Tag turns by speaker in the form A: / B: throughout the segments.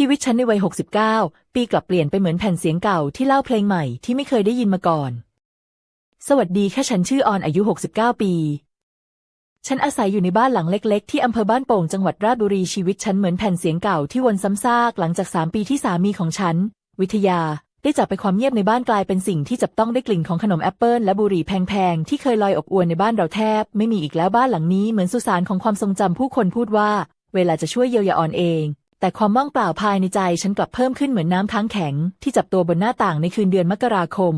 A: ชีวิตฉันในวัย 69 ปีกลับเปลี่ยนไปเหมือนแผ่นเสียงเก่าที่เล่าเพลงใหม่ที่ไม่เคยได้ยินมาก่อน สวัสดีค่ะฉันชื่อออนอายุ 69 ปี ฉันอาศัยอยู่ในบ้านหลังเล็ก ๆ ที่อำเภอบ้านโป่งจังหวัดราชบุรีชีวิตฉันเหมือนแผ่นเสียงเก่าที่วนซ้ำซากหลังจากสามปีที่สามีของฉัน วิทยา ได้จากไปความเงียบในบ้านกลายเป็นสิ่งที่จับต้องได้กลิ่นของขนมแอปเปิลและบุหรี่แพงๆที่เคยลอยอบอวนในบ้านเราแทบ ไม่มีอีกแล้วบ้านหลังนี้เหมือนสุสานของความทรงจำผู้คนพูดว่า เวลาจะช่วยเยียวยาออนเอง แต่ความว่างเปล่าภายในใจฉันกลับเพิ่มขึ้นเหมือนน้ำค้างแข็ง ที่จับตัวบนหน้าต่างในคืนเดือนมกราคม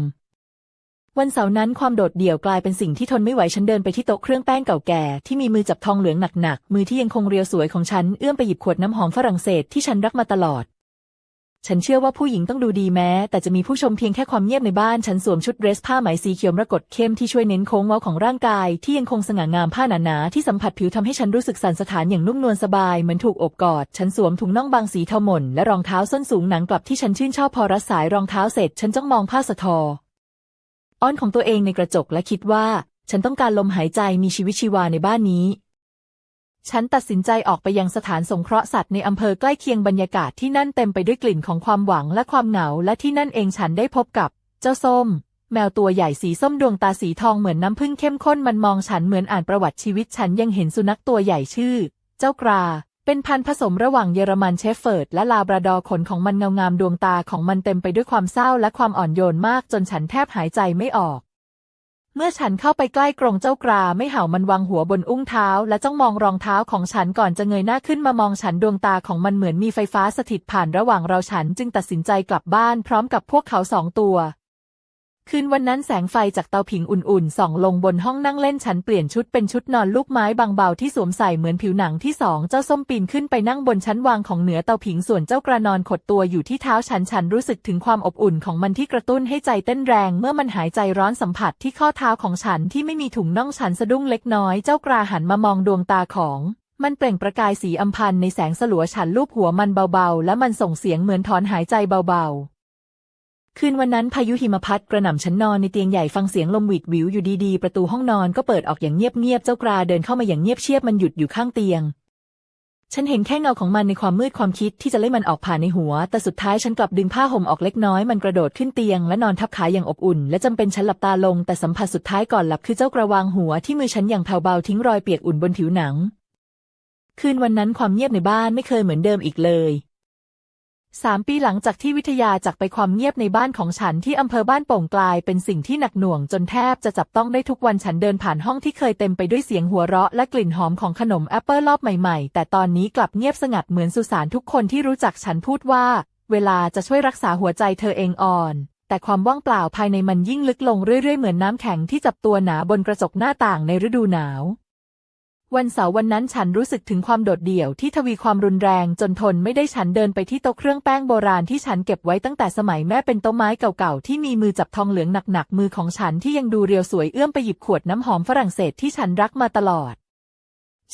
A: วันเสาร์นั้นความโดดเดี่ยวกลายเป็นสิ่งที่ทนไม่ไหวฉันเดินไปที่โต๊ะเครื่องแป้งเก่าแก่ที่มีมือจับทองเหลืองหนักๆมือที่ยังคงเรียวสวยของฉันเอื้อมไปหยิบขวดน้ำหอมฝรั่งเศสที่ฉันรักมาตลอด ฉันเชื่อว่าผู้หญิงต้องดูดีแม้ แต่จะมีผู้ชมเพียงแค่ความเงียบในบ้าน ฉันสวมชุดเดรสผ้าไหมสีเขียวมรกตเข้มที่ช่วยเน้นโค้งเว้าของร่างกาย ที่ยังคงสง่างามผ้าหนาๆที่สัมผัสผิวทำให้ฉันรู้สึกสั่นสะท้านอย่างนุ่มนวลสบาย เหมือนถูกอบกอด ฉันสวมถุงน่องบางสีเทาหม่นและรองเท้าส้นสูงหนังกลับที่ฉันชื่นชอบพอรัดสายรองเท้าเสร็จ ฉันจ้องมองผ้าสะทออ้อนของตัวเองในกระจกและคิดว่า ฉันต้องการลมหายใจมีชีวิตชีวาในบ้านนี้ ฉันตัดสินใจออกไปยังสถานสงเคราะห์สัตว์ในอำเภอใกล้เคียงบรรยากาศที่นั่นเต็มไปด้วยกลิ่นของความหวังและความเหงา และที่นั่นเองฉันได้พบกับ เจ้าส้ม แมวตัวใหญ่สีส้มดวงตาสีทองเหมือนน้ำผึ้งเข้มข้นมันมองฉันเหมือนอ่านประวัติชีวิตฉันยังเห็นสุนัขตัวใหญ่ชื่อ เจ้ากรา เป็นพันธุ์ผสมระหว่างเยอรมันเชฟเฟิร์ดและลาบราดอร์ขนของมันเงางามดวงตาของมันเต็มไปด้วยความเศร้าและความอ่อนโยนมากจนฉันแทบหายใจไม่ออก เมื่อฉันเข้าไปใกล้กรงเจ้ากราไม่เห่ามันวางหัวบนอุ้งเท้า และจ้องมองรองเท้าของฉันก่อนจะเงยหน้าขึ้นมามองฉันดวงตาของมันเหมือนมีไฟฟ้าสถิตผ่านระหว่างเราฉันจึงตัดสินใจกลับบ้านพร้อมกับพวกเขาสองตัว คืนวันนั้นแสงไฟจากเตาผิงอุ่นๆส่องลงบนห้องนั่งเล่นฉันเปลี่ยนชุดเป็นชุดนอนลูกไม้บางเบาที่สวมใส่เหมือนผิวหนังที่สองเจ้าส้มปีนขึ้นไปนั่งบนชั้นวางของเหนือเตาผิงส่วนเจ้ากระนอนขดตัวอยู่ที่เท้าฉันฉันรู้สึกถึงความอบอุ่นของมันที่กระตุ้นให้ใจเต้นแรงเมื่อมันหายใจร้อนสัมผัสที่ข้อเท้าของฉันที่ไม่มีถุงน่องฉันสะดุ้งเล็กน้อยเจ้ากราหันมามองดวงตาของมันเปล่งประกายสีอำพันในแสงสลัวฉันลูบหัวมันเบาๆ และมันส่งเสียงเหมือนถอนหายใจเบาๆ คืนวันนั้นพายุหิมพัดกระหน่ำฉันนอนในเตียงใหญ่ฟังเสียงลมหวิดหวิวอยู่ดีๆ ประตูห้องนอนก็เปิดออกอย่างเงียบๆเจ้ากราเดินเข้ามาอย่างเงียบเชียบมันหยุดอยู่ข้างเตียง ฉันเห็นแค่เงาของมันในความมืดความคิดที่จะไล่มันออกผ่านในหัว แต่สุดท้ายฉันกลับดึงผ้าห่มออกเล็กน้อยมันกระโดดขึ้นเตียงและนอนทับขาอย่างอบอุ่น และจำเป็นฉันหลับตาลง แต่สัมผัสสุดท้ายก่อนหลับคือเจ้ากระวางหัวที่มือฉันอย่างแผ่วเบาทิ้งรอยเปียกอุ่นบนผิวหนัง คืนวันนั้นความเงียบในบ้านไม่เคยเหมือนเดิมอีกเลย สามปีหลังจากที่วิทยาจากไปความเงียบในบ้านของฉันที่อำเภอบ้านโป่งกลายเป็นสิ่งที่หนักหน่วงจนแทบจะจับต้องได้ทุกวันฉันเดินผ่านห้องที่เคยเต็มไปด้วยเสียงหัวเราะและกลิ่นหอมของขนมแอปเปิลรอบใหม่ๆ แต่ตอนนี้กลับเงียบสงัดเหมือนสุสานทุกคนที่รู้จักฉันพูดว่า เวลาจะช่วยรักษาหัวใจเธอเองอ่อน แต่ความว่างเปล่าภายในมันยิ่งลึกลงเรื่อยๆเหมือนน้ำแข็งที่จับตัวหนาบนกระจกหน้าต่างในฤดูหนาว วันเสาร์วันนั้นฉันรู้สึกถึงความโดดเดี่ยวที่ทวีความรุนแรงจนทนไม่ได้ฉันเดินไปที่โต๊ะเครื่องแป้งโบราณที่ฉันเก็บไว้ตั้งแต่สมัยแม่เป็นโต๊ะไม้เก่าๆที่มีมือจับทองเหลืองหนักๆมือของฉันที่ยังดูเรียวสวยเอื้อมไปหยิบขวดน้ำหอมฝรั่งเศสที่ฉันรักมาตลอด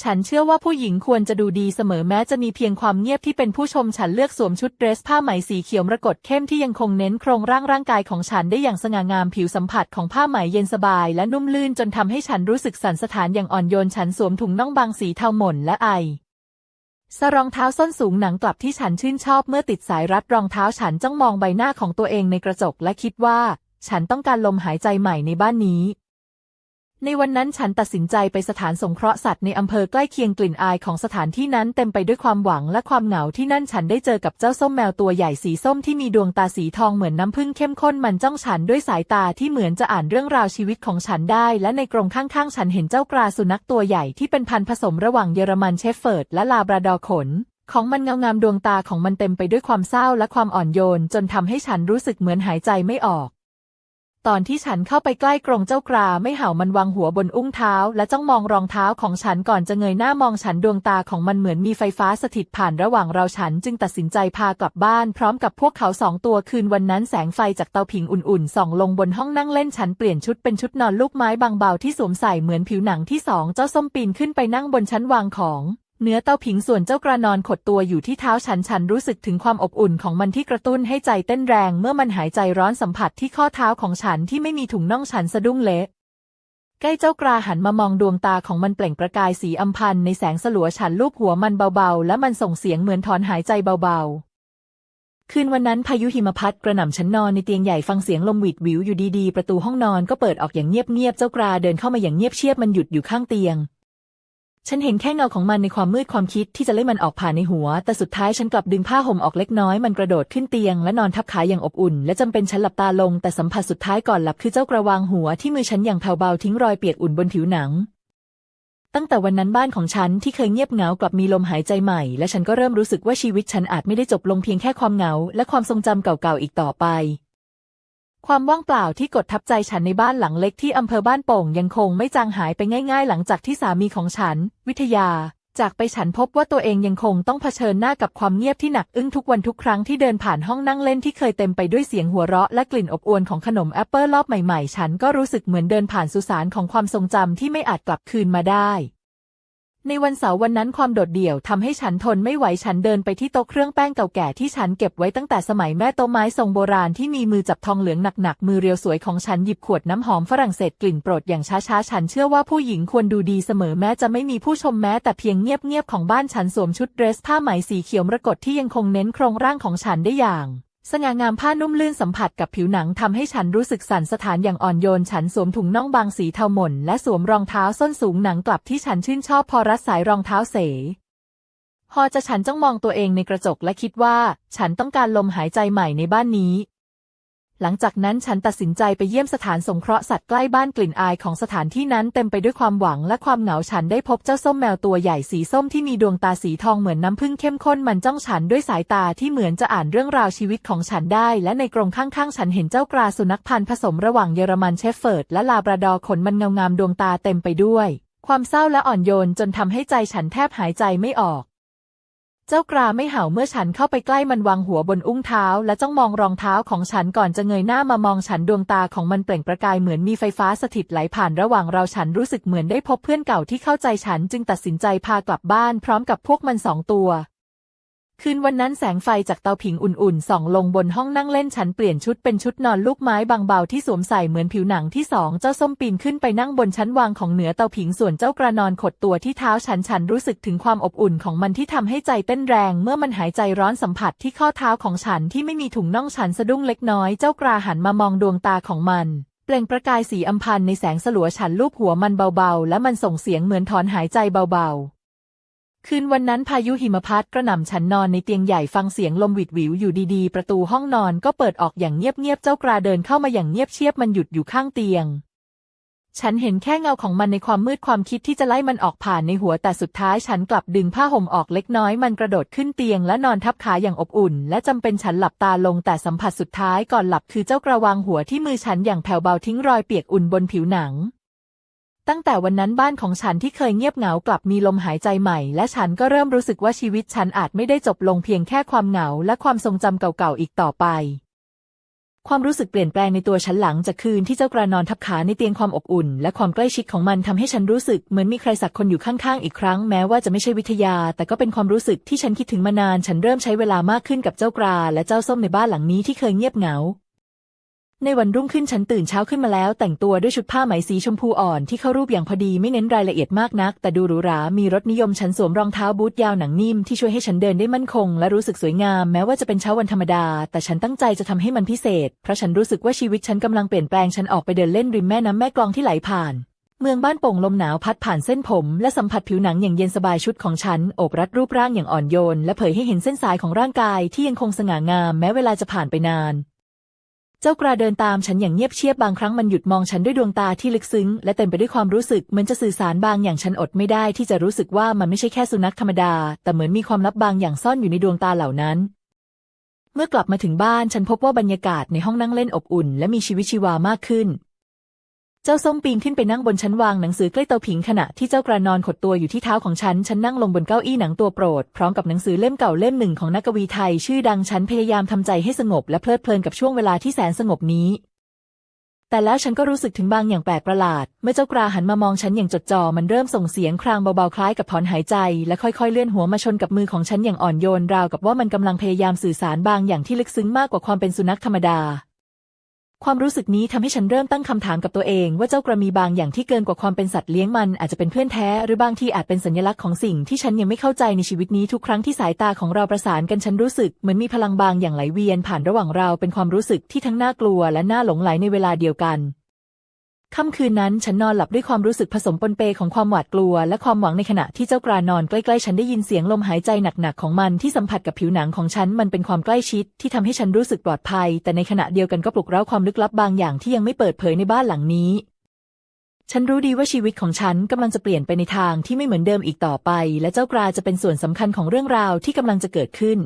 A: ฉันเชื่อว่าผู้หญิงควรจะดูดีเสมอแม้จะมีเพียงความเงียบที่เป็นผู้ชมฉันเลือกสวมชุดเดรสผ้าไหมสีเขียวมรกตเข้มที่ยังคงเน้นโครงร่างร่างกายของฉันได้อย่างสง่างามผิวสัมผัสของผ้าไหมเย็นสบายและนุ่มลื่นจนทำให้ฉันรู้สึกสันสะท้านอย่างอ่อนโยนฉันสวมถุงน่องบางสีเทาหม่นและไอสรองเท้าส้นสูงหนังกลับที่ฉันชื่นชอบเมื่อติดสายรัดรองเท้าฉันจ้องมองใบหน้าของตัวเองในกระจกและคิดว่า ฉันต้องการลมหายใจใหม่ในบ้านนี้ ในวันนั้นฉันตัดสินใจไปสถานสงเคราะห์สัตว์ในอำเภอใกล้เคียงกลิ่นอายของสถานที่นั้นเต็มไปด้วยความหวังและความเหงาที่นั่นฉันได้เจอกับเจ้าส้มแมวตัวใหญ่สีส้มที่มีดวงตาสีทองเหมือนน้ำผึ้งเข้มข้นมันจ้องฉันด้วยสายตาที่เหมือนจะอ่านเรื่องราวชีวิตของฉันได้ และในกรงข้างๆ ฉันเห็นเจ้ากราสุนัขตัวใหญ่ที่เป็นพันธุ์ผสมระหว่างเยอรมันเชฟเฟิร์ดและลาบราดอร์ขนของมันเงางามดวงตาของมันเต็มไปด้วยความเศร้าและความอ่อนโยน จนทำให้ฉันรู้สึกเหมือนหายใจไม่ออก ตอนที่ฉันเข้าไปใกล้กรงเจ้ากราไม่เห่ามันวางหัวบนอุ้งเท้า และจ้องมองรองเท้าของฉันก่อนจะเงยหน้ามองฉันดวงตาของมันเหมือนมีไฟฟ้าสถิตผ่านระหว่างเราฉันจึงตัดสินใจพากลับบ้านพร้อมกับพวกเขาสองตัวคืนวันนั้นแสงไฟจากเตาผิงอุ่นๆส่องลงบนห้องนั่งเล่นฉันเปลี่ยนชุดเป็นชุดนอนลูกไม้บางเบาที่สวมใส่เหมือนผิวหนังที่สองเจ้าส้มปีนขึ้นไปนั่งบนชั้นวางของ เนื้อเต้าผิงส่วนเจ้ากระนอนขดตัวอยู่ที่เท้าฉันฉันรู้สึกถึงความอบอุ่นของมันที่กระตุ้นให้ใจเต้นแรงเมื่อมันหายใจร้อนสัมผัสที่ข้อเท้าของฉันที่ไม่มีถุงน่องฉันสะดุ้งเละใกล้เจ้ากราหันมามองดวงตาของมันเปล่งประกายสีอำพันในแสงสลัวฉันลูบหัวมันเบาๆ และมันส่งเสียงเหมือนถอนหายใจเบาๆ คืนวันนั้นพายุหิมพัดกระหน่ำฉันนอนในเตียงใหญ่ฟังเสียงลมหวิดหวิวอยู่ดีๆ ประตูห้องนอนก็เปิดออกอย่างเงียบๆเจ้ากราเดินเข้ามาอย่างเงียบเชียบมันหยุดอยู่ข้างเตียง ฉันเห็นแค่เงาของมันในความมืดความคิดที่จะไล่มันออกผ่านในหัว แต่สุดท้ายฉันกลับดึงผ้าห่มออกเล็กน้อยมันกระโดดขึ้นเตียงและนอนทับขาอย่างอบอุ่น และจำเป็นฉันหลับตาลง แต่สัมผัสสุดท้ายก่อนหลับคือเจ้ากระวางหัวที่มือฉันอย่างแผ่วเบาทิ้งรอยเปียกอุ่นบนผิวหนัง ตั้งแต่วันนั้นบ้านของฉันที่เคยเงียบเหงากลับมีลมหายใจใหม่ และฉันก็เริ่มรู้สึกว่าชีวิตฉันอาจไม่ได้จบลงเพียงแค่ความเหงา และความทรงจำเก่าๆอีกต่อไป ความว่างเปล่าที่กดทับใจฉันในบ้านหลังเล็กที่อำเภอบ้านโป่งยังคงไม่จางหายไปง่าย ๆ หลังจากที่สามีของฉัน วิทยา จากไปฉันพบว่าตัวเองยังคงต้องเผชิญหน้ากับความเงียบที่หนักอึ้งทุกวันทุกครั้งที่เดินผ่านห้องนั่งเล่นที่เคยเต็มไปด้วยเสียงหัวเราะและกลิ่นอบอวลของขนมแอปเปิลรอบใหม่ๆ ฉันก็รู้สึกเหมือนเดินผ่านสุสานของความทรงจำที่ไม่อาจกลับคืนมาได้ ในวันเสาร์วันนั้นความโดดเดี่ยวทำให้ฉันทนไม่ไหวฉันเดินไปที่โต๊ะเครื่องแป้งเก่าแก่ที่ฉันเก็บไว้ตั้งแต่สมัยแม่โต๊ะไม้ทรงโบราณที่มีมือจับทองเหลืองหนักๆมือเรียวสวยของฉันหยิบขวดน้ำหอมฝรั่งเศสกลิ่นโปรดอย่างช้าๆฉันเชื่อว่าผู้หญิงควรดูดีเสมอแม้จะไม่มีผู้ชมแม้แต่เพียงเงียบๆของบ้านฉันสวมชุดเดรสผ้าไหมสีเขียวมรกตที่ยังคงเน้นโครงร่างของฉันได้อย่าง สง่างามผ้านุ่มลื่นสัมผัสกับผิวหนังทำให้ฉันรู้สึกสั่นสถานอย่างอ่อนโยน ฉันสวมถุงน่องบางสีเทาหม่นและสวมรองเท้าส้นสูงหนังกลับที่ฉันชื่นชอบพอรัดสายรองเท้าเสพอจะฉันจ้องมองตัวเองในกระจกและคิดว่า ฉันต้องการลมหายใจใหม่ในบ้านนี้ หลังจากนั้นฉันตัดสินใจไปเยี่ยมสถานสงเคราะห์สัตว์ใกล้บ้านกลิ่นอายของสถานที่นั้นเต็มไปด้วยความหวังและความเหงาฉันได้พบเจ้าส้มแมวตัวใหญ่สีส้มที่มีดวงตาสีทองเหมือนน้ำผึ้งเข้มข้นมันจ้องฉันด้วยสายตาที่เหมือนจะอ่านเรื่องราวชีวิตของฉันได้ และในกรงข้างๆ ฉันเห็นเจ้ากราสุนัขพันธุ์ผสมระหว่างเยอรมันเชฟเฟิร์ดและลาบราดอร์ขนมันเงางามดวงตาเต็มไปด้วย ความเศร้าและอ่อนโยนจนทำให้ใจฉันแทบหายใจไม่ออก เจ้ากราไม่เห่าเมื่อฉันเข้าไปใกล้มันวางหัวบนอุ้งเท้า และจ้องมองรองเท้าของฉันก่อนจะเงยหน้ามามองฉันดวงตาของมันเปล่งประกายเหมือนมีไฟฟ้าสถิตไหลผ่านระหว่างเราฉันรู้สึกเหมือนได้พบเพื่อนเก่าที่เข้าใจฉันจึงตัดสินใจพากลับบ้านพร้อมกับพวกมันสองตัว คืนวันนั้นแสงไฟจากเตาผิงอุ่นๆส่องลงบนห้องนั่งเล่นฉันเปลี่ยนชุดเป็นชุดนอนลูกไม้บางเบาที่สวมใส่เหมือนผิวหนังที่สองเจ้าส้มปีนขึ้นไปนั่งบนชั้นวางของเหนือเตาผิงส่วนเจ้ากระนอนขดตัวที่เท้าฉันฉันรู้สึกถึงความอบอุ่นของมันที่ทำให้ใจเต้นแรง เมื่อมันหายใจร้อนสัมผัสที่ข้อเท้าของฉันที่ไม่มีถุงน่องฉันสะดุ้งเล็กน้อยเจ้ากราหันมามองดวงตาของมันเปล่งประกายสีอัมพันในแสงสลัวฉันลูบหัวมันเบาๆ และมันส่งเสียงเหมือนถอนหายใจเบาๆ คืนวันนั้นพายุหิมพัดกระหน่ำฉันนอนในเตียงใหญ่ฟังเสียงลมหวิดหวิวอยู่ดีๆ ประตูห้องนอนก็เปิดออกอย่างเงียบๆ เจ้ากราเดินเข้ามาอย่างเงียบเชียบมันหยุดอยู่ข้างเตียง ฉันเห็นแค่เงาของมันในความมืดความคิดที่จะไล่มันออกผ่านในหัวแต่สุดท้ายฉันกลับดึงผ้าห่มออกเล็กน้อยมันกระโดดขึ้นเตียงและนอนทับขาอย่างอบอุ่น และจำเป็นฉันหลับตาลงแต่สัมผัสสุดท้ายก่อนหลับคือเจ้ากระวางหัวที่มือฉันอย่างแผ่วเบาทิ้งรอยเปียกอุ่นบนผิวหนัง ตั้งแต่วันนั้นบ้านของฉันที่เคยเงียบเหงากลับมีลมหายใจใหม่ และฉันก็เริ่มรู้สึกว่าชีวิตฉันอาจไม่ได้จบลงเพียงแค่ความเหงาและความทรงจำเก่าๆอีกต่อไป ความรู้สึกเปลี่ยนแปลงในตัวฉันหลังจากคืนที่เจ้ากรานอนทับขาในเตียงความอบอุ่น และความใกล้ชิดของมันทำให้ฉันรู้สึกเหมือนมีใครสักคนอยู่ข้างๆอีกครั้งแม้ว่าจะไม่ใช่วิทยา แต่ก็เป็นความรู้สึกที่ฉันคิดถึงมานาน ฉันเริ่มใช้เวลามากขึ้นกับเจ้ากราและเจ้าส้มในบ้านหลังนี้ที่เคยเงียบเหงา ในวันรุ่งขึ้นฉันตื่นเช้าขึ้นมาแล้ว แต่งตัวด้วยชุดผ้าไหมสีชมพูอ่อนที่เข้ารูปอย่างพอดีไม่เน้นรายละเอียดมากนัก แต่ดูหรูหรา มีรสนิยมฉันสวมรองเท้าบูทยาวหนังนิ่มที่ช่วยให้ฉันเดินได้มั่นคง และรู้สึกสวยงามแม้ว่าจะเป็นเช้าวันธรรมดา แต่ฉันตั้งใจจะทำให้มันพิเศษ เพราะฉันรู้สึกว่าชีวิตฉันกำลังเปลี่ยนแปลงฉันออกไปเดินเล่นริมแม่น้ำแม่กลองที่ไหลผ่านเมืองบ้านโป่งลมหนาวพัดผ่านเส้นผม และสัมผัสผิวหนังอย่างเย็นสบายชุดของฉันโอบรัดรูปร่างอย่างอ่อนโยน และเผยให้เห็นเส้นสายของร่างกายที่ยังคงสง่างามแม้เวลาจะผ่านไปนาน เจ้ากระเดินตามฉันอย่างเงียบเชียบบางครั้งมันหยุดมองฉันด้วยดวงตาที่ลึกซึ้ง และเต็มไปด้วยความรู้สึกเหมือนจะสื่อสารบางอย่างฉันอดไม่ได้ที่จะรู้สึกว่ามันไม่ใช่แค่สุนัขธรรมดา แต่เหมือนมีความลับบางอย่างซ่อนอยู่ในดวงตาเหล่านั้น เมื่อกลับมาถึงบ้านฉันพบว่าบรรยากาศในห้องนั่งเล่นอบอุ่น และมีชีวิตชีวามากขึ้น เจ้าส้มปีนขึ้นไปนั่งบนชั้นวางหนังสือใกล้เตาผิงขณะที่เจ้ากระนอนขดตัวอยู่ที่เท้าของฉัน ฉันนั่งลงบนเก้าอี้หนังตัวโปรด พร้อมกับหนังสือเล่มเก่าเล่มหนึ่งของนักกวีไทย ชื่อดังฉันพยายามทำใจให้สงบและเพลิดเพลินกับช่วงเวลาที่แสนสงบนี้ แต่แล้วฉันก็รู้สึกถึงบางอย่างแปลกประหลาด เมื่อเจ้ากราหันมามองฉันอย่างจดจ่อมันเริ่มส่งเสียงครางเบาๆคล้ายกับถอนหายใจ และค่อยๆเลื่อนหัวมาชนกับมือของฉันอย่างอ่อนโยนราวกับว่ามันกำลังพยายามสื่อสารบางอย่างที่ลึกซึ้งมากกว่าความเป็นสุนัขธรรมดา ความรู้สึกนี้ทำให้ฉันเริ่มตั้งคำถามกับตัวเองว่าเจ้ากระมีบางอย่างที่เกินกว่าความเป็นสัตว์เลี้ยงมันอาจจะเป็นเพื่อนแท้ หรือบางทีอาจเป็นสัญลักษณ์ของสิ่งที่ฉันยังไม่เข้าใจในชีวิตนี้ทุกครั้งที่สายตาของเราประสานกันฉันรู้สึกเหมือนมีพลังบางอย่างไหลเวียนผ่านระหว่างเราเป็นความรู้สึกที่ทั้งน่ากลัวและน่าหลงไหลในเวลาเดียวกัน ค่ำคืนนั้นฉันนอนหลับด้วยความรู้สึกผสมปนเปของความหวาดกลัว และความหวังในขณะที่เจ้ากรานอนใกล้ๆ ฉันได้ยินเสียงลมหายใจหนักๆของมันที่สัมผัสกับผิวหนังของฉันมันเป็นความใกล้ชิดที่ทำให้ฉันรู้สึกปลอดภัย แต่ในขณะเดียวกันก็ปลุกเร้าความลึกลับบางอย่างที่ยังไม่เปิดเผยในบ้านหลังนี้ ฉันรู้ดีว่าชีวิตของฉันกำลังจะเปลี่ยนไปในทางที่ไม่เหมือนเดิมอีกต่อไป และเจ้ากราจะเป็นส่วนสำคัญของเรื่องราวที่กำลังจะเกิดขึ้น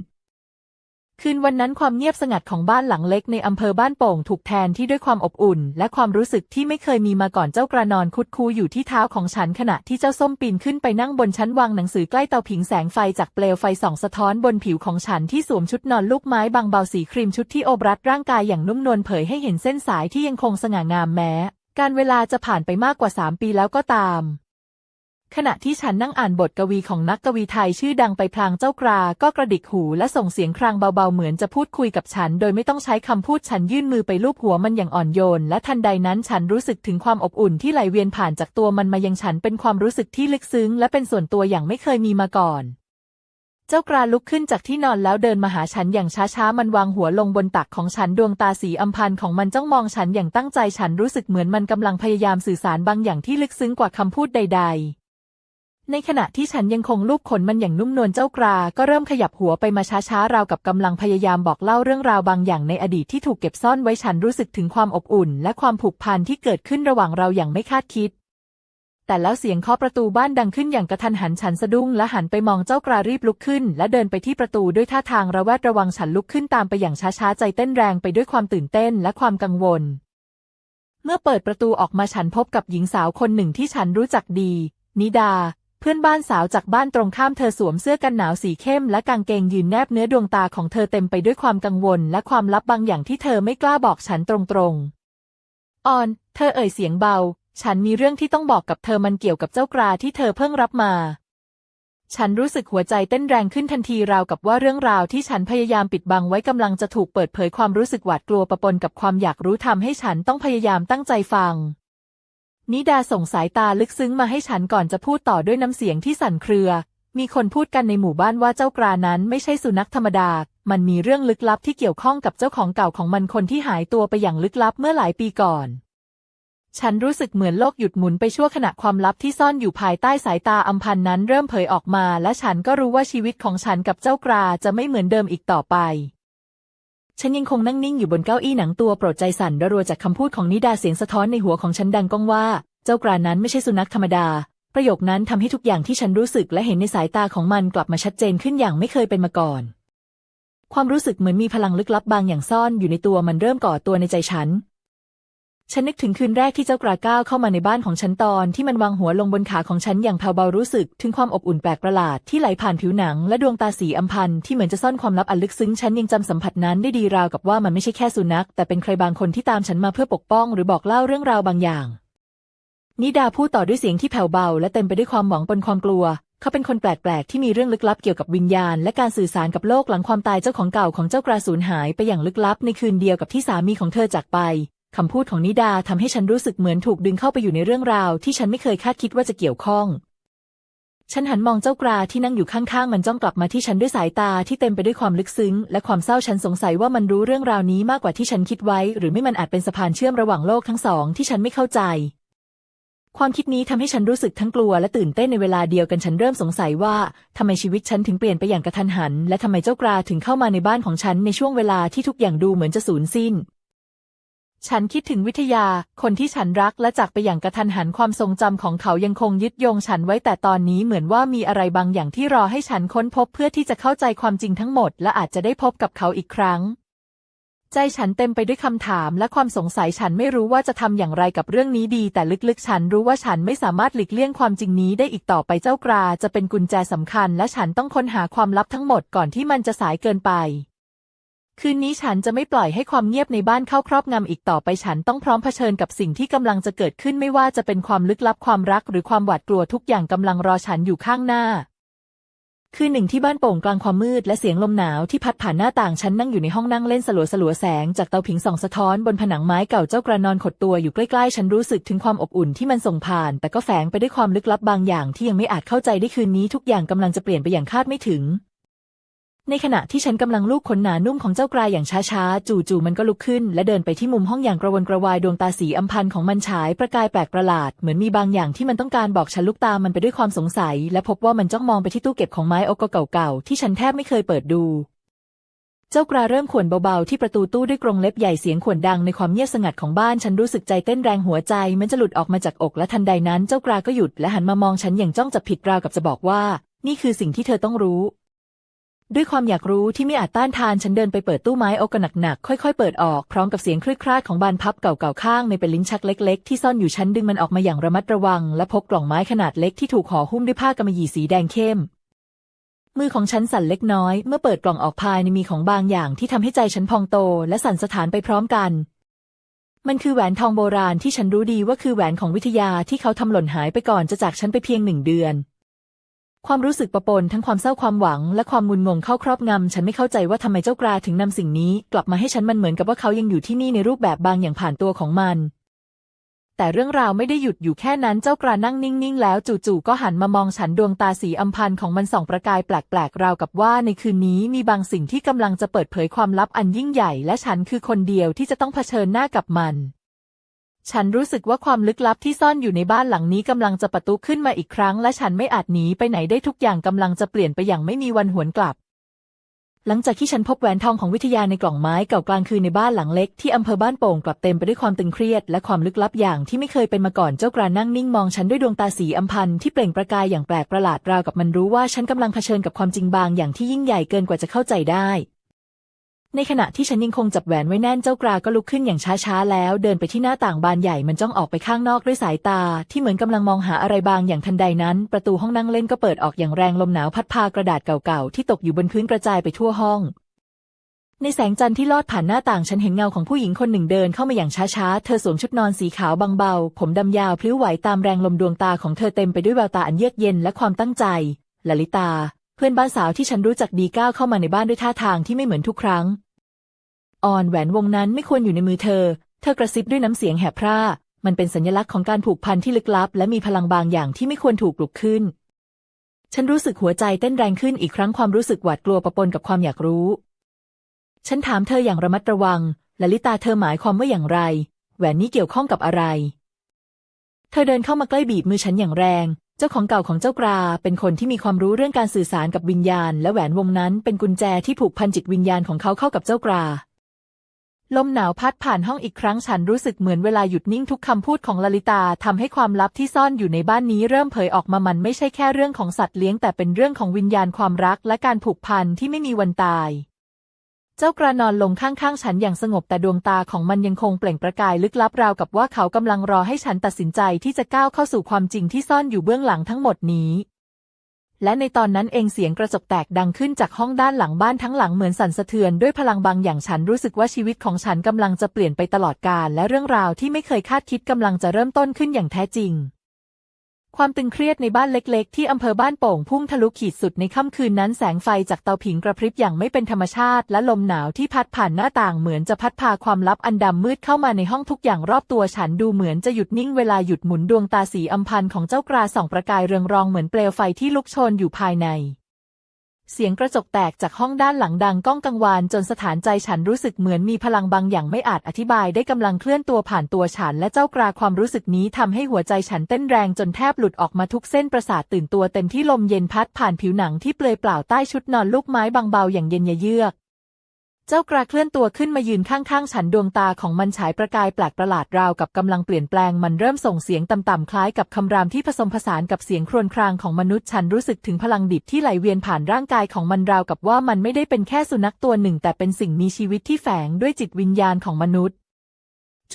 A: คืนวันนั้นความเงียบสงัดของบ้านหลังเล็กในอำเภอบ้านโป่งถูกแทนที่ด้วยความอบอุ่น และความรู้สึกที่ไม่เคยมีมาก่อนเจ้ากระนอนคุดคูอยู่ที่เท้าของฉันขณะที่เจ้าส้มปีนขึ้นไปนั่งบนชั้นวางหนังสือใกล้เตาผิงแสงไฟจากเปลวไฟส่องสะท้อนบนผิวของฉันที่สวมชุดนอนลูกไม้บางเบาสีครีมชุดที่โอบรัดร่างกายอย่างนุ่มนวลเผยให้เห็นเส้นสายที่ยังคงสง่างามแม้ การเวลาจะผ่านไปมากกว่าสามปีแล้วก็ตาม ขณะที่ฉันนั่งอ่านบทกวีของนักกวีไทยชื่อดังไปพลางเจ้ากราก็กระดิกหูและส่งเสียงครางเบาๆเหมือนจะพูดคุยกับฉัน โดยไม่ต้องใช้คำพูดฉันยื่นมือไปลูบหัวมันอย่างอ่อนโยน และทันใดนั้นฉันรู้สึกถึงความอบอุ่นที่ไหลเวียนผ่านจากตัวมันมายังฉันเป็นความรู้สึกที่ลึกซึ้ง และเป็นส่วนตัวอย่างไม่เคยมีมาก่อน เจ้ากราลุกขึ้นจากที่นอนแล้วเดินมาหาฉันอย่างช้าๆมันวางหัวลงบนตักของฉันดวงตาสีอำพันของมันจ้องมองฉันอย่างตั้งใจฉันรู้สึกเหมือนมันกำลังพยายามสื่อสารบางอย่างที่ลึกซึ้งกว่าคำพูดใด ๆ ในขณะที่ฉันยังคงลูบขนมันอย่างนุ่มนวลเจ้ากรา ก็เริ่มขยับหัวไปมาช้าๆ ราวกับกำลังพยายามบอกเล่าเรื่องราวบางอย่างในอดีตที่ถูกเก็บซ่อนไว้ฉันรู้สึกถึงความอบอุ่น และความผูกพันที่เกิดขึ้นระหว่างเราอย่างไม่คาดคิด แต่แล้วเสียงเคาะประตูบ้านดังขึ้นอย่างกระทันหันฉันสะดุ้งและหันไปมองเจ้ากรารีบลุกขึ้น และเดินไปที่ประตูด้วยท่าทางระแวดระวังฉันลุกขึ้นตามไปอย่างช้าๆใจเต้นแรงไปด้วยความตื่นเต้นและความกังวล เมื่อเปิดประตูออกมาฉันพบกับหญิงสาวคนหนึ่งที่ฉันรู้จักดีนิดา เพื่อนบ้านสาวจากบ้านตรงข้ามเธอสวมเสื้อกันหนาวสีเข้มและกางเกงยีนแนบเนื้อดวงตาของเธอเต็มไปด้วยความกังวลและความลับบางอย่างที่เธอไม่กล้าบอกฉันตรงๆ ออน เธอเอ่ยเสียงเบา ฉันมีเรื่องที่ต้องบอกกับเธอมันเกี่ยวกับเจ้ากราที่เธอเพิ่งรับมา ฉันรู้สึกหัวใจเต้นแรงขึ้นทันทีราวกับว่าเรื่องราวที่ฉันพยายามปิดบังไว้กำลังจะถูกเปิดเผยความรู้สึกหวาดกลัวปะปนกับความอยากรู้ทำให้ฉันต้องพยายามตั้งใจฟัง นิดาส่งสายตาลึกซึ้งมาให้ฉันก่อนจะพูดต่อด้วยน้ำเสียงที่สั่นเครือ มีคนพูดกันในหมู่บ้านว่าเจ้ากรานั้นไม่ใช่สุนัขธรรมดา มันมีเรื่องลึกลับที่เกี่ยวข้องกับเจ้าของเก่าของมันคนที่หายตัวไปอย่างลึกลับเมื่อหลายปีก่อน ฉันรู้สึกเหมือนโลกหยุดหมุนไปชั่วขณะความลับที่ซ่อนอยู่ภายใต้สายตาอำพันนั้นเริ่มเผยออกมา และฉันก็รู้ว่าชีวิตของฉันกับเจ้ากราจะไม่เหมือนเดิมอีกต่อไป ฉันยังคงนั่งนิ่งอยู่บนเก้าอี้หนังตัวโปรดใจสั่นระรัวจากคำพูดของนิดาเสียงสะท้อนในหัวของฉันดังก้องว่า เจ้ากรานั้นไม่ใช่สุนัขธรรมดา ประโยคนั้นทำให้ทุกอย่างที่ฉันรู้สึกและเห็นในสายตาของมันกลับมาชัดเจนขึ้นอย่างไม่เคยเป็นมาก่อน ความรู้สึกเหมือนมีพลังลึกลับบางอย่างซ่อนอยู่ในตัวมันเริ่มก่อตัวในใจฉัน ฉันนึกถึงคืนแรกที่เจ้ากราก้าวเข้ามาในบ้านของฉันตอนที่มันวางหัวลงบนขาของฉันอย่างแผ่วเบารู้สึก ถึงความอบอุ่นแปลกประหลาดที่ไหลผ่านผิวหนังและดวงตาสีอำพันที่เหมือนจะซ่อนความลับอันลึกซึ้งฉันยังจำสัมผัสนั้นได้ดีราวกับว่ามันไม่ใช่แค่สุนัข แต่เป็นใครบางคนที่ตามฉันมาเพื่อปกป้องหรือบอกเล่าเรื่องราวบางอย่าง นิดาพูดต่อด้วยเสียงที่แผ่วเบา และเต็มไปด้วยความหวังปนความกลัว เขาเป็นคนแปลกๆที่มีเรื่องลึกลับเกี่ยวกับวิญญาณ และการสื่อสารกับโลกหลังความตายเจ้าของเก่าของเจ้ากราสูญหายไปอย่างลึกลับในคืนเดียวกับที่สามีของเธอจากไป คำพูดของนิดาทำให้ฉันรู้สึกเหมือนถูกดึงเข้าไปอยู่ในเรื่องราว ที่ฉันไม่เคยคาดคิดว่าจะเกี่ยวข้อง ฉันหันมองเจ้ากราที่นั่งอยู่ข้างๆ มันจ้องกลับมาที่ฉันด้วยสายตาที่เต็มไปด้วยความลึกซึ้ง และความเศร้าฉันสงสัยว่ามันรู้เรื่องราวนี้มากกว่าที่ฉันคิดไว้ หรือไม่มันอาจเป็นสะพานเชื่อมระหว่างโลกทั้งสองที่ฉันไม่เข้าใจ ความคิดนี้ทำให้ฉันรู้สึกทั้งกลัวและตื่นเต้นในเวลาเดียวกันฉันเริ่มสงสัยว่าทำไมชีวิตฉันถึงเปลี่ยนไปอย่างกระทันหัน และทำไมเจ้ากราถึงเข้ามาในบ้านของฉันในช่วงเวลาที่ทุกอย่างดูเหมือนจะสูญสิ้น ฉันคิดถึงวิทยา คนที่ฉันรักและจากไปอย่างกระทันหันความทรงจำของเขายังคงยึดโยงฉันไว้แต่ตอนนี้เหมือนว่ามีอะไรบางอย่างที่รอให้ฉันค้นพบเพื่อที่จะเข้าใจความจริงทั้งหมด และอาจจะได้พบกับเขาอีกครั้ง ใจฉันเต็มไปด้วยคำถามและความสงสัยฉันไม่รู้ว่าจะทำอย่างไรกับเรื่องนี้ดี แต่ลึกๆ ฉันรู้ว่าฉันไม่สามารถหลีกเลี่ยงความจริงนี้ได้อีกต่อไปเจ้ากราจะเป็นกุญแจสำคัญ และฉันต้องค้นหาความลับทั้งหมดก่อนที่มันจะสายเกินไป คืนนี้ฉันจะไม่ปล่อยให้ความเงียบในบ้านเข้าครอบงำอีกต่อไปฉันต้องพร้อมเผชิญกับสิ่งที่กำลังจะเกิดขึ้นไม่ว่าจะเป็นความลึกลับความรักหรือความหวาดกลัวทุกอย่างกำลังรอฉันอยู่ข้างหน้า คืนหนึ่งที่บ้านโป่งกลางความมืดและเสียงลมหนาวที่พัดผ่านหน้าต่างฉันนั่งอยู่ในห้องนั่งเล่นสลัวสลัวแสงจากเตาผิงส่องสะท้อนบนผนังไม้เก่าเจ้ากระนอนขดตัวอยู่ใกล้ๆ ฉันรู้สึกถึงความอบอุ่นที่มันส่งผ่าน แต่ก็แฝงไปด้วยความลึกลับบางอย่างที่ยังไม่อาจเข้าใจได้คืนนี้ทุกอย่างกำลังจะเปลี่ยนไปอย่างคาดไม่ถึง ในขณะที่ฉันกำลังลูบขนหนานุ่มของเจ้ากรายอย่างช้าๆ จู่ๆมันก็ลุกขึ้น และเดินไปที่มุมห้องอย่างกระวนกระวายดวงตาสีอำพันของมันฉายประกายแปลกประหลาด เหมือนมีบางอย่างที่มันต้องการบอกฉันลูกตามมันไปด้วยความสงสัย และพบว่ามันจ้องมองไปที่ตู้เก็บของไม้โอกเก่าๆที่ฉันแทบไม่เคยเปิดดู เจ้ากราเริ่มข่วนเบาๆที่ประตูตู้ด้วยกรงเล็บใหญ่เสียงข่วนดังในความเงียบสงัดของบ้านฉันรู้สึกใจเต้นแรงหัวใจมันจะหลุดออกมาจากอกและทันใดนั้นเจ้ากราก็หยุดและหันมามองฉันอย่างจ้องจับผิดราวกับจะบอกว่า นี่คือสิ่งที่เธอต้องรู้ ด้วยความอยากรู้ที่ไม่อาจต้านทานฉันเดินไปเปิดตู้ไม้โอกหนักๆค่อยๆ เปิดออกพร้อมกับเสียงคลืดคลาดของบานพับเก่าๆข้างในเป็นลิ้นชักเล็ก ๆ ที่ซ่อนอยู่ฉันดึงมันออกมาอย่างระมัดระวัง และพบกล่องไม้ขนาดเล็กที่ถูกห่อหุ้มด้วยผ้ากำมะหยี่สีแดงเข้ม มือของฉันสั่นเล็กน้อย เมื่อเปิดกล่องออกภายในมีของบางอย่างที่ทำให้ใจฉันพองโต และสั่นสถานไปพร้อมกัน มันคือแหวนทองโบราณที่ฉันรู้ดีว่าคือแหวนของวิทยาที่เขาทำหล่นหายไปก่อนจะจากฉันไปเพียงหนึ่งเดือน ความรู้สึกประปนทั้งความเศร้าความหวัง และความงุนงงเข้าครอบงำ ฉันไม่เข้าใจว่าทำไมเจ้ากราถึงนำสิ่งนี้ กลับมาให้ฉันมันเหมือนกับว่าเขายังอยู่ที่นี่ในรูปแบบบางอย่างผ่านตัวของมัน แต่เรื่องราวไม่ได้หยุดอยู่แค่นั้นเจ้ากรานั่งนิ่งๆ แล้วจู่ๆก็หันมามองฉันดวงตาสีอำพันของมันส่องประกายแปลกๆ ราวกับว่าในคืนนี้มีบางสิ่งที่กำลังจะเปิดเผยความลับอันยิ่งใหญ่ และฉันคือคนเดียวที่จะต้องเผชิญหน้ากับมัน ฉันรู้สึกว่าความลึกลับที่ซ่อนอยู่ในบ้านหลังนี้กำลังจะประตุขึ้นมาอีกครั้ง และฉันไม่อาจหนีไปไหนได้ทุกอย่างกำลังจะเปลี่ยนไปอย่างไม่มีวันหวนกลับ หลังจากที่ฉันพบแหวนทองของวิทยาในกล่องไม้เก่ากลางคืนในบ้านหลังเล็กที่อำเภอบ้านโป่งกลับเต็มไปด้วยความตึงเครียดและความลึกลับอย่างที่ไม่เคยเป็นมาก่อนเจ้ากรานั่งนิ่งมองฉันด้วยดวงตาสีอำพันที่เปล่งประกายอย่างแปลกประหลาดราวกับมันรู้ว่าฉันกำลังเผชิญกับความจริงบางอย่างที่ยิ่งใหญ่เกินกว่าจะเข้าใจได้ ในขณะที่ฉันยังคงจับแหวนไว้แน่นเจ้ากราก็ลุกขึ้นอย่างช้าๆแล้ว เดินไปที่หน้าต่างบานใหญ่มันจ้องออกไปข้างนอกด้วยสายตา ที่เหมือนกำลังมองหาอะไรบางอย่างทันใดนั้น ประตูห้องนั่งเล่นก็เปิดออกอย่างแรงลมหนาวพัดพากระดาษเก่าๆ ที่ตกอยู่บนพื้นกระจายไปทั่วห้อง ในแสงจันทร์ที่ลอดผ่านหน้าต่างฉันเห็นเงาของผู้หญิงคนหนึ่งเดินเข้ามาอย่างช้าๆ เธอสวมชุดนอนสีขาวบางเบา ผมดำยาวพลิ้วไหวตามแรงลมดวงตาของเธอเต็มไปด้วยแววตาอันเยือกเย็นและความตั้งใจลลิตา พื่อนบ้านสาวที่ฉันรู้จักดีก้าวเข้ามาในบ้านด้วยท่าทางที่ไม่เหมือนทุกครั้ง อ่อนแหวนวงนั้นไม่ควรอยู่ในมือเธอ เธอกระซิบด้วยน้ำเสียงแหบพร่า มันเป็นสัญลักษณ์ของการผูกพันที่ลึกลับ และมีพลังบางอย่างที่ไม่ควรถูกปลุกขึ้น ฉันรู้สึกหัวใจเต้นแรงขึ้นอีกครั้งความรู้สึกหวาดกลัวปะปนกับความอยากรู้ ฉันถามเธออย่างระมัดระวังลลิตาเธอหมายความว่าอย่างไร แหวนนี้เกี่ยวข้องกับอะไร เธอเดินเข้ามาใกล้บีบมือฉันอย่างแรง เจ้าของเก่าของเจ้ากราเป็นคนที่มีความรู้เรื่องการสื่อสารกับวิญญาณ และแหวนวงนั้นเป็นกุญแจที่ผูกพันจิตวิญญาณของเขาเข้ากับเจ้ากราลมหนาวพัดผ่านห้องอีกครั้งฉันรู้สึกเหมือนเวลาหยุดนิ่งทุกคำพูดของลลิตาทำให้ความลับที่ซ่อนอยู่ในบ้านนี้เริ่มเผยออกมามันไม่ใช่แค่เรื่องของสัตว์เลี้ยงแต่เป็นเรื่องของวิญญาณความรักและการผูกพันที่ไม่มีวันตาย เจ้ากระนอนลงข้างๆ ฉันอย่างสงบแต่ดวงตาของมันยังคงเปล่งประกายลึกลับราวกับว่าเขากำลังรอให้ฉันตัดสินใจที่จะก้าวเข้าสู่ความจริงที่ซ่อนอยู่เบื้องหลังทั้งหมดนี้ และในตอนนั้นเองเสียงกระจกแตกดังขึ้นจากห้องด้านหลังบ้านทั้งหลังเหมือนสั่นสะเทือนด้วยพลังบางอย่างฉันรู้สึกว่าชีวิตของฉันกำลังจะเปลี่ยนไปตลอดกาลและเรื่องราวที่ไม่เคยคาดคิดกำลังจะเริ่มต้นขึ้นอย่างแท้จริง ความตึงเครียดในบ้านเล็กๆ ที่อำเภอบ้านโป่งพุ่งทะลุขีดสุดในค่ำคืนนั้นแสงไฟจากเตาผิงกระพริบอย่างไม่เป็นธรรมชาติ และลมหนาวที่พัดผ่านหน้าต่างเหมือนจะพัดพาความลับอันดำมืดเข้ามาในห้องทุกอย่างรอบตัวฉันดูเหมือนจะหยุดนิ่งเวลาหยุดหมุนดวงตาสีอำพันของเจ้ากราส่องประกายเรืองรองเหมือนเปลวไฟที่ลุกโชนอยู่ภายใน เสียงกระจกแตกจากห้องด้านหลังดังก้องกังวานจนสถานใจฉันรู้สึกเหมือนมีพลังบางอย่างไม่อาจอธิบายได้กำลังเคลื่อนตัวผ่านตัวฉันและเจ้ากราความรู้สึกนี้ทำให้หัวใจฉันเต้นแรงจนแทบหลุดออกมาทุกเส้นประสาทตื่นตัวเต็มที่ลมเย็นพัดผ่านผิวหนังที่เปลือยเปล่าใต้ชุดนอนลูกไม้บางเบาอย่างเย็นเยือก เจ้ากระเคลื่อนตัวขึ้นมายืนข้างๆ ฉันดวงตาของมันฉายประกายแปลกประหลาดราวกับกำลังเปลี่ยนแปลงมันเริ่มส่งเสียงต่ำๆคล้ายกับคำรามที่ผสมผสานกับเสียงครวญครางของมนุษย์ฉันรู้สึกถึงพลังดิบที่ไหลเวียนผ่านร่างกายของมันราวกับว่ามันไม่ได้เป็นแค่สุนัขตัวหนึ่ง แต่เป็นสิ่งมีชีวิตที่แฝงด้วยจิตวิญญาณของมนุษย์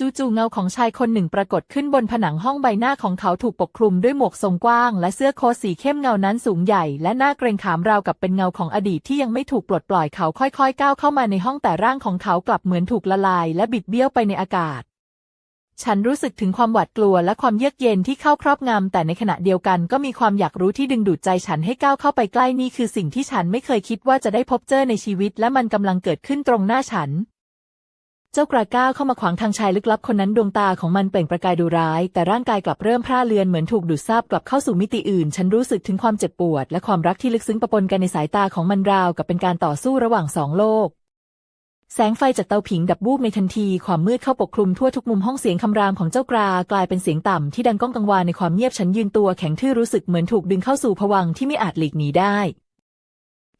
A: จู่ๆเงาของชายคนหนึ่งปรากฏขึ้นบนผนังห้องใบหน้าของเขาถูกปกคลุมด้วยหมวกทรงกว้าง และเสื้อโค้ทสีเข้มเงานั้นสูงใหญ่ และหน่าเกรงขามราวกับเป็นเงาของอดีตที่ยังไม่ถูกปลดปล่อยเขาค่อยๆ ก้าวเข้ามาในห้องแต่ร่างของเขากลับเหมือนถูกละลาย และบิดเบี้ยวไปในอากาศ ฉันรู้สึกถึงความหวาดกลัวและความเยือกเย็นที่เข้าครอบงำแต่ในขณะเดียวกันก็มีความอยากรู้ที่ดึงดูดใจฉันให้ก้าวเข้าไปใกล้นี่คือสิ่งที่ฉันไม่เคยคิดว่าจะได้พบเจอในชีวิต และมันกำลังเกิดขึ้นตรงหน้าฉัน จ้ากระก้าวเข้ามาขวางทางชายลึกลับคนนั้นดวงตาของมันเปล่งประกายดูร้าย แต่ร่างกายกลับเริ่มพร่าเลือนเหมือนถูกดูดซาบกลับเข้าสู่มิติอื่น ฉันรู้สึกถึงความเจ็บปวด และความรักที่ลึกซึ้งปะปนกันในสายตาของมันราวกับเป็นการต่อสู้ระหว่างสองโลก แสงไฟจากเตาผิงดับวูบในทันที ความมืดเข้าปกคลุมทั่วทุกมุมห้องเสียงคำรามของเจ้ากรากลายเป็นเสียงต่ำที่ดังก้องกังวานในความเงียบฉันยืนตัวแข็งทื่อรู้สึกเหมือนถูกดึงเข้าสู่ภวังที่ไม่อาจหลีกหนีได้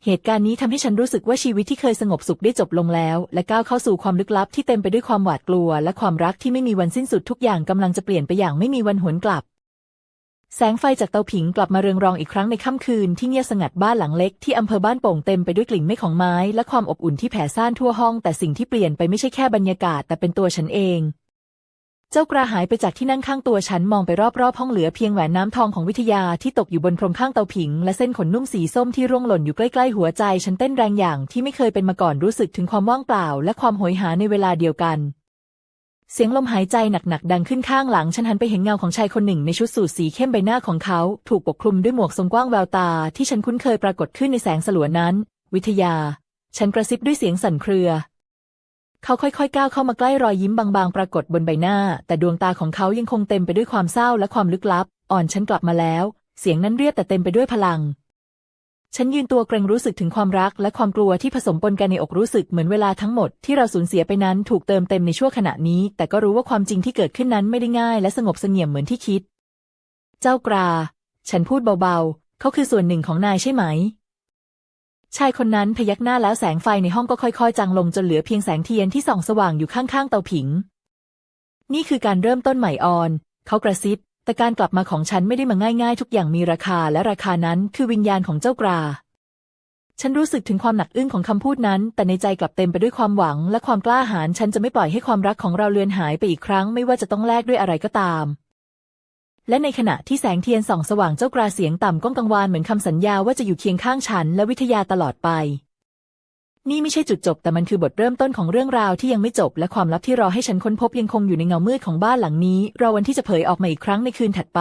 A: เหตุการณ์นี้ทำให้ฉันรู้สึกว่าชีวิตที่เคยสงบสุขได้จบลงแล้ว และก้าวเข้าสู่ความลึกลับที่เต็มไปด้วยความหวาดกลัว และความรักที่ไม่มีวันสิ้นสุดทุกอย่างกำลังจะเปลี่ยนไปอย่างไม่มีวันหวนกลับ แสงไฟจากเตาผิงกลับมาเรืองรองอีกครั้งในค่ำคืนที่เงียบสงัดบ้านหลังเล็กที่อำเภอบ้านโป่งเต็มไปด้วยกลิ่นไม่ของไม้ และความอบอุ่นที่แผ่ซ่านทั่วห้อง แต่สิ่งที่เปลี่ยนไปไม่ใช่แค่บรรยากาศแต่เป็นตัวฉันเอง เจ้ากระหายไปจากที่นั่งข้างตัวฉันมองไปรอบๆห้องเหลือเพียงแหวนน้ำทองของวิทยาที่ตกอยู่บนพรมข้างเตาผิง และเส้นขนนุ่มสีส้มที่ร่วงหล่นอยู่ใกล้ๆหัวใจ ฉันเต้นแรงอย่างที่ไม่เคยเป็นมาก่อนรู้สึกถึงความว่างเปล่า และความโหยหาในเวลาเดียวกัน เสียงลมหายใจหนักๆดังขึ้นข้างหลัง ฉันหันไปเห็นเงาของชายคนหนึ่งในชุดสูทสีเข้มใบหน้าของเขา ถูกปกคลุมด้วยหมวกทรงกว้างแววตา ที่ฉันคุ้นเคยปรากฏขึ้นในแสงสลัวนั้น วิทยา ฉันกระซิบด้วยเสียงสั่นเครือ เขาค่อยๆก้าวเข้ามาใกล้รอยยิ้มบางๆ ปรากฏบนใบหน้า แต่ดวงตาของเขายังคงเต็มไปด้วยความเศร้าและความลึกลับ อ่อนฉันกลับมาแล้ว เสียงนั้นเรียบแต่เต็มไปด้วยพลัง ฉันยืนตัวเกรงรู้สึกถึงความรัก และความกลัวที่ผสมปนกันในอกรู้สึกเหมือนเวลาทั้งหมดที่เราสูญเสียไปนั้นถูกเติมเต็มในชั่วขณะนี้ แต่ก็รู้ว่าความจริงที่เกิดขึ้นนั้นไม่ได้ง่าย และสงบเสงี่ยมเหมือนที่คิด เจ้ากรา ฉันพูดเบาๆ เขาคือส่วนหนึ่งของนายใช่ไหม ชายคนนั้นพยักหน้าแล้วแสงไฟในห้องก็ค่อยๆ จางลงจนเหลือเพียงแสงเทียนที่ส่องสว่างอยู่ข้างๆเตาผิง นี่คือการเริ่มต้นใหม่ออน เขากระซิบ แต่การกลับมาของฉันไม่ได้มาง่ายๆ ทุกอย่างมีราคาและราคานั้นคือวิญญาณของเจ้ากรา ฉันรู้สึกถึงความหนักอึ้งของคำพูดนั้น แต่ในใจกลับเต็มไปด้วยความหวังและความกล้าหาญฉันจะไม่ปล่อยให้ความรักของเราเลือนหายไปอีกครั้ง ไม่ว่าจะต้องแลกด้วยอะไรก็ตาม และในขณะที่แสงเทียนส่องสว่างเจ้ากราเสียงต่ำก้องกังวานเหมือนคำสัญญาว่าจะอยู่เคียงข้างฉันและวิทยาตลอดไป นี่ไม่ใช่จุดจบแต่มันคือบทเริ่มต้นของเรื่องราวที่ยังไม่จบ และความลับที่รอให้ฉันค้นพบยังคงอยู่ในเงามืดของบ้านหลังนี้ รอวันที่จะเผยออกมาอีกครั้งในคืนถัดไป